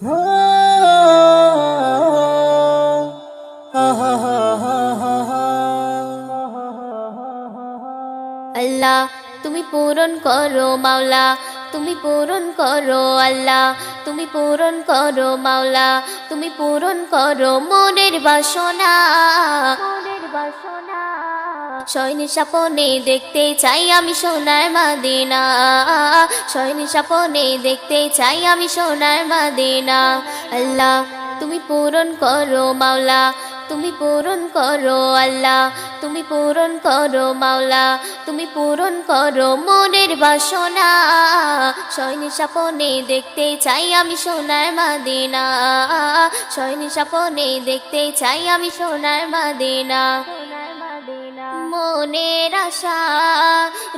আল্লাহ, তুমি পূরণ করো মাওলা, তুমি পূরণ করো আল্লাহ, তুমি পূরণ করো মাওলা, তুমি পূরণ করো মনের বাসনা। মনের বাসনা। সৈন্য সাপনে দেখতে চাই আমি সোনার মাদিনা। সৈন্য সাপনে দেখতে চাই আমি সোনার মাদিনা। আল্লাহ, তুমি পূরণ করো মাওলা, তুমি পূরণ করো আল্লাহ, তুমি পূরণ করো মাওলা, তুমি পূরণ করো মনের বাসনা। সৈন্য সাপনে দেখতে চাই আমি সোনার মাদিনা। সৈন্য সাপনে দেখতে চাই আমি সোনার মাদিনা। মনের আশা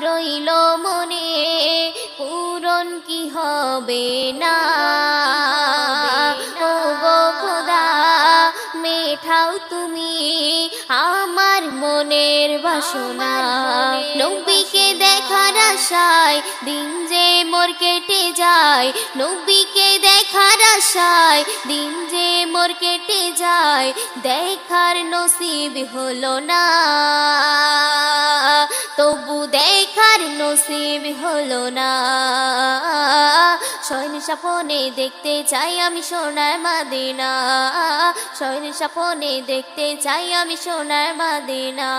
রইল মনে পূরণ কি হবে না? ও গো খোদা মেঠাও তুমি আমার মনের বাসনা। নবীকে দেখার আশায় দিন যে মোর কেটে যায়। নবীকে দেখার আশায় দিন যে মোর কেটে যায়। দেখার নসিব হলো না। তবু দেখার নসিব হলো না। সৈন্য সাপনে দেখতে চাই আমি সোনার মাদিনা। সৈন্য সাপনে দেখতে চাই আমি সোনার মাদিনা।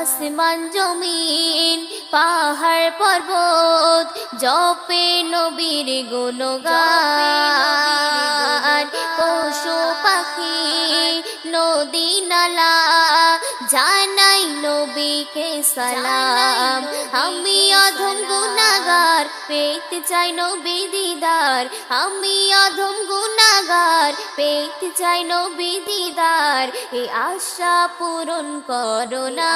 আসমান জমিন, পাহাড় পর্বত, জপে নবীর গুণগান। পশু পাখি, নদী নালা জানাই নবীকে সালাম। আমি অধম গুনাগার পেতে চাই নবী দিদার। আমি অধম গুনাগার পেতে চাই নবী দিদার। এ আশা পূরণ করো না।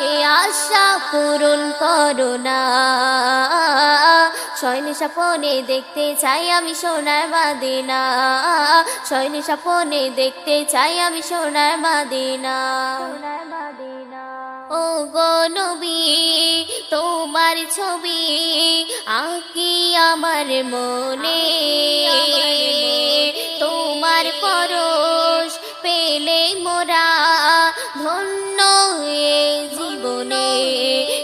এ আশা পূরণ করো না। সৈন্য সাপনে দেখতে চাই আমি সোনার মাদিনা। সৈন্য সাপনে দেখতে চাই আমি সোনার মাদিনা। ও গো তোমার ছবি আঁকি আমার মনে। তোমার পরশ পেলে মোরা ধন্য জীবনে।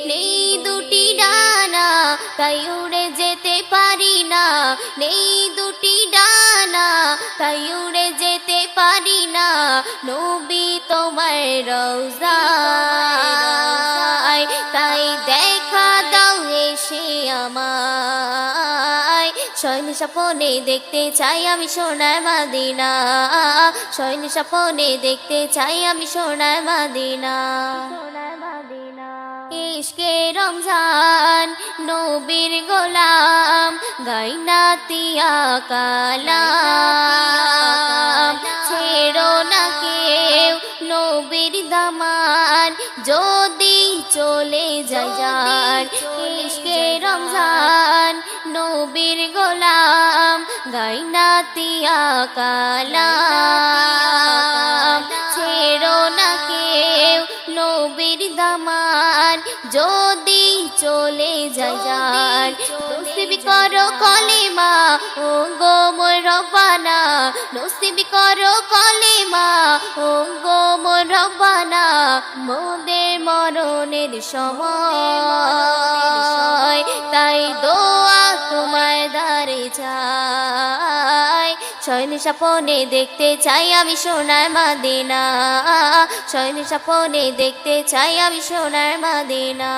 নেই দুটি ডানা তাই নেই দুটি ডানা, তাই উড়ে যেতে পারি না। নবী তোমার রোজায় তাই দেখা দাও এসে আমায়। সৈন্য সাপনে দেখতে চাই আমি সোনার মাদিনা। সৈন্য সাপনে দেখতে চাই আমি সোনার মাদিনা। ইশকে রমজান নবীর গোলাম গাইনা তিয়া কালাম। ছেড়ো না কেউ নবীর দামান যদি চলে যায় যান ইশকে রমজান নবীর গোলাম গাইনা তিয়া কালাম। ছেড়ো না কেউ নবীর দামান যদি চলে যায় যান নসিব করো কলিমা ও গো মোর রব্বানা নসিব করো কলিমা ও গো মোর রব্বানা মোদের মরণের সময় তাই দোয়া তোমার দ্বারে চাই। সৈন্য সাপনে দেখতে চাই আমি সোনার মাদিনা। শৈলী সাপনে দেখতে চাই আমি সোনার মাদিনা।